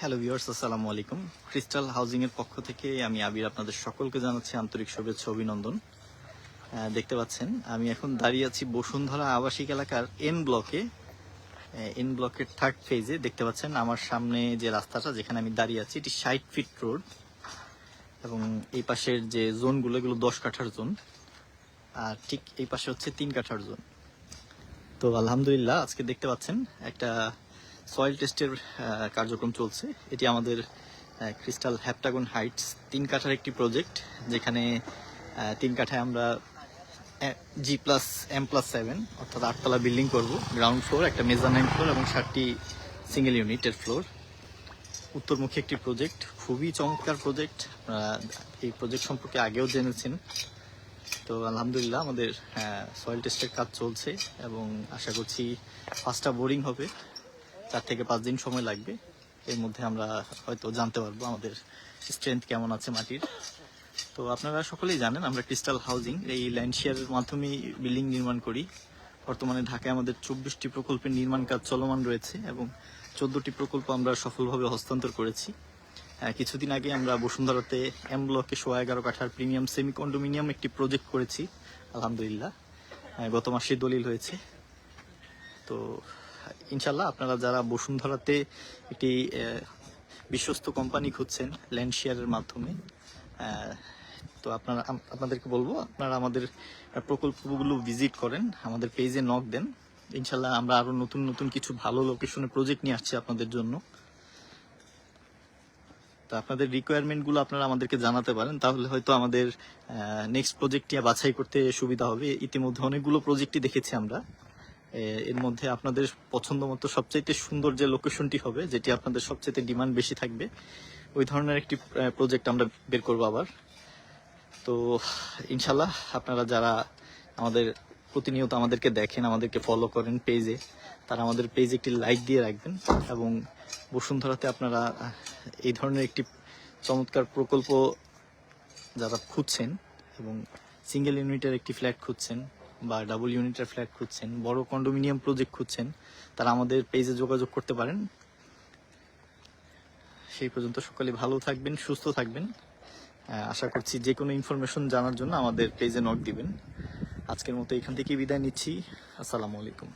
Hello viewers আসসালামু আলাইকুম। Crystal housing এর পক্ষ থেকে আমি আবির আপনাদের সকলকে জানাচ্ছি আন্তরিক শুভেচ্ছা, অভিনন্দন। দেখতে পাচ্ছেন, আমি এখন দাঁড়িয়ে আছি বসুন্ধরা আবাসিক এলাকার এন ব্লকে এন ব্লকের থার্ড ফেজে দেখতে পাচ্ছেন, আমার সামনে যে রাস্তাটা যেখানে আমি দাঁড়িয়ে আছি, এটি ষাট ফিট রোড এবং এই পাশের যে জোনগুলো এগুলো দশ কাঠার জোন আর ঠিক এই পাশে হচ্ছে তিন কাঠার জোন তো আলহামদুলিল্লাহ, আজকে দেখতে পাচ্ছেন, একটা সয়েল টেস্টের কার্যক্রম চলছে। এটি আমাদের ক্রিস্টাল হ্যাপটাগন হাইটস তিন কাঠার একটি প্রজেক্ট যেখানে তিন কাঠায় আমরা G plus M plus seven অর্থাৎ আটতলা বিল্ডিং করব। গ্রাউন্ড ফ্লোর একটা মেজানাইন ফ্লোর এবং সাতটি সিঙ্গেল ইউনিটের ফ্লোর উত্তরমুখী একটি প্রজেক্ট খুবই চমৎকার প্রজেক্ট এই প্রজেক্ট সম্পর্কে আগেও জেনেছেন। তো আলহামদুলিল্লাহ আমাদের সয়েল টেস্টের কাজ চলছে এবং আশা করছি পাঁচটা বোরিং হবে। চার থেকে পাঁচ দিন সময় লাগবে। এর মধ্যে আমরা হয়তো জানতে পারব আমাদের স্ট্রেংথ কেমন আছে মাটির। তো আপনারা সকলেই জানেন, আমরা ক্রিস্টাল হাউজিং এই ল্যান্ড শেয়ারের মাধ্যমে বিল্ডিং নির্মাণ করি। বর্তমানে ঢাকায় আমাদের চব্বিশটি প্রকল্পের নির্মাণ কাজ চলমান রয়েছে এবং চোদ্দটি প্রকল্প আমরা সফলভাবে হস্তান্তর করেছি। কিছুদিন আগে আমরা বসুন্ধরাতে এম ব্লকে সোয়া এগারো কাঠার প্রিমিয়াম সেমি কন্ডোমিনিয়াম একটি প্রজেক্ট করেছি, আলহামদুলিল্লাহ। গত মাসে দলিল হয়েছে। তো ইনশাল্লাহ আপনারা যারা বসুন্ধরাতে একটি বিশ্বস্ত কোম্পানি খুঁজছেন ল্যান্ড শেয়ারের মাধ্যমে তো আপনারা আপনাদেরকে বলব, আপনারা আমাদের প্রকল্পগুলো ভিজিট করেন, আমাদের পেজে নক দেন। ইনশাল্লাহ আমরা আরও নতুন নতুন কিছু ভালো লোকেশনে প্রজেক্ট নিয়ে আসছি আপনাদের জন্য। তো আপনাদের রিকোয়ারমেন্টগুলো আপনারা আমাদেরকে জানাতে পারেন, তাহলে হয়তো আমাদের নেক্সট প্রজেক্টটি বাছাই করতে সুবিধা হবে। ইতিমধ্যে অনেকগুলো প্রজেক্টই দেখেছি আমরা। এর মধ্যে আপনাদের পছন্দ মতো সবচাইতে সুন্দর যে লোকেশনটি হবে, যেটি আপনাদের সবচাইতে ডিমান্ড বেশি থাকবে, ওই ধরনের একটি প্রজেক্ট আমরা বের করব আবার। তো ইনশাল্লাহ আপনারা যারা আমাদের প্রতিনিয়ত আমাদেরকে দেখেন, আমাদেরকে ফলো করেন পেজে তারা আমাদের পেজে একটি লাইক দিয়ে রাখবেন এবং বসুন্ধরাতে আপনারা, এই ধরনের একটি চমৎকার প্রকল্প যারা খুঁজছেন এবং সিঙ্গেল ইউনিটের একটি ফ্ল্যাট খুঁজছেন বা ডাবল ইউনিটের ফ্ল্যাট খুঁজছেন, বড় কন্ডোমিনিয়াম প্রজেক্ট খুঁজছেন, তারা আমাদের পেজে যোগাযোগ করতে পারেন। সেই পর্যন্ত সকলে ভালো থাকবেন, সুস্থ থাকবেন। আশা করছি যে কোনো ইনফরমেশন জানার জন্য আমাদের পেজে নক দিবেন। আজকের মতো এখান থেকে বিদায় নিচ্ছি। আসসালামু আলাইকুম।